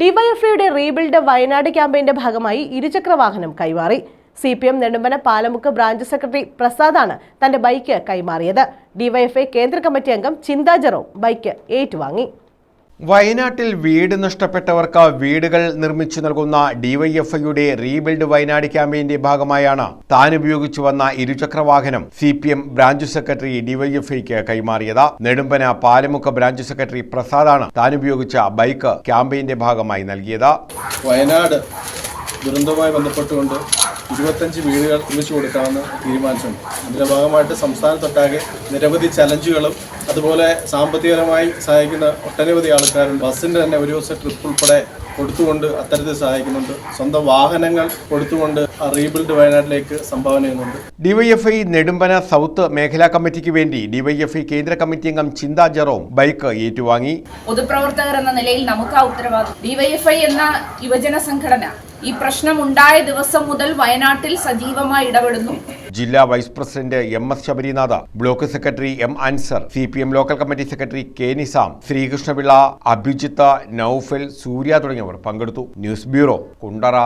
ഡിവൈഎഫ്ഐയുടെ റീബിൽഡ് വയനാട് ക്യാമ്പയിന്റെ ഭാഗമായി ഇരുചക്ര വാഹനം കൈമാറി. C P M Nedumpana Palamukku branch secretary പ്രസാദാണ് തന്റെ ബൈക്ക് കൈമാറിയത്. ഡിവൈഎഫ്ഐ കേന്ദ്ര കമ്മിറ്റി അംഗം ചിന്താ ജെറോം ബൈക്ക് ഏറ്റുവാങ്ങി. വയനാട്ടിൽ വീട് നഷ്ടപ്പെട്ടവർക്ക് വീടുകൾ നിർമ്മിച്ചു നൽകുന്ന ഡിവൈഎഫ്ഐയുടെ റീബിൽഡ് വയനാട് ക്യാമ്പയിന്റെ ഭാഗമായാണ് താൻ ഉപയോഗിച്ചു വന്ന ഇരുചക്ര വാഹനം C P M branch secretary ഡിവൈഎഫ്ഐക്ക് കൈമാറിയത്. നെടുമ്പന പാലമുക്ക് ബ്രാഞ്ച് സെക്രട്ടറി പ്രസാദാണ് താൻ ഉപയോഗിച്ച ബൈക്ക് ക്യാമ്പയിന്റെ ഭാഗമായി നൽകിയത്. വയനാട് ദുരന്തവുമായി ബന്ധപ്പെട്ടുകൊണ്ട് ഇരുപത്തഞ്ച് വീടുകൾ കുളിച്ചു കൊടുക്കാമെന്ന് തീരുമാനിച്ചിട്ടുണ്ട്. അതിന്റെ ഭാഗമായിട്ട് സംസ്ഥാനത്തൊട്ടാകെ നിരവധി ചലഞ്ചുകളും അതുപോലെ സാമ്പത്തികപരമായി സഹായിക്കുന്ന ഒട്ടനവധി ആൾക്കാരുണ്ട്. ബസ്സിന്റെ തന്നെ ഒരു ദിവസം ട്രിപ്പ് ഉൾപ്പെടെ കൊടുത്തുകൊണ്ട് അത്തരത്തിൽ സഹായിക്കുന്നുണ്ട്. സ്വന്തം വാഹനങ്ങൾ കൊടുത്തുകൊണ്ട് ആ റീബിൽഡ് വയനാട്ടിലേക്ക് സംഭാവന ചെയ്യുന്നുണ്ട്. ഡിവൈഎഫ്ഐ നെടുമ്പന സൗത്ത് മേഖലാ കമ്മിറ്റിക്ക് വേണ്ടി ഡിവൈഎഫ്ഐ കേന്ദ്ര കമ്മിറ്റി അംഗം ചിന്താ ജെറോം ബൈക്ക് ഏറ്റുവാങ്ങി. പൊതുപ്രവർത്തകർ എന്ന നിലയിൽ നമുക്ക് ആ ഉത്തരവാദിത്വം ഡിവൈഎഫ്ഐ എന്ന യുവജന സംഘടന ഈ പ്രശ്നം ഉണ്ടായ ദിവസം മുതൽ വയനാട്ടിൽ സജീവമായി ഇടപെടുന്നു. ജില്ലാ vice president M S Sabarinath block secretary M Ansar C P M local committee secretary K Nizam Sreekrishnapillai Abhijith Noufal Surya തുടങ്ങിയവർ പങ്കെടുത്തു. News bureau Kundara.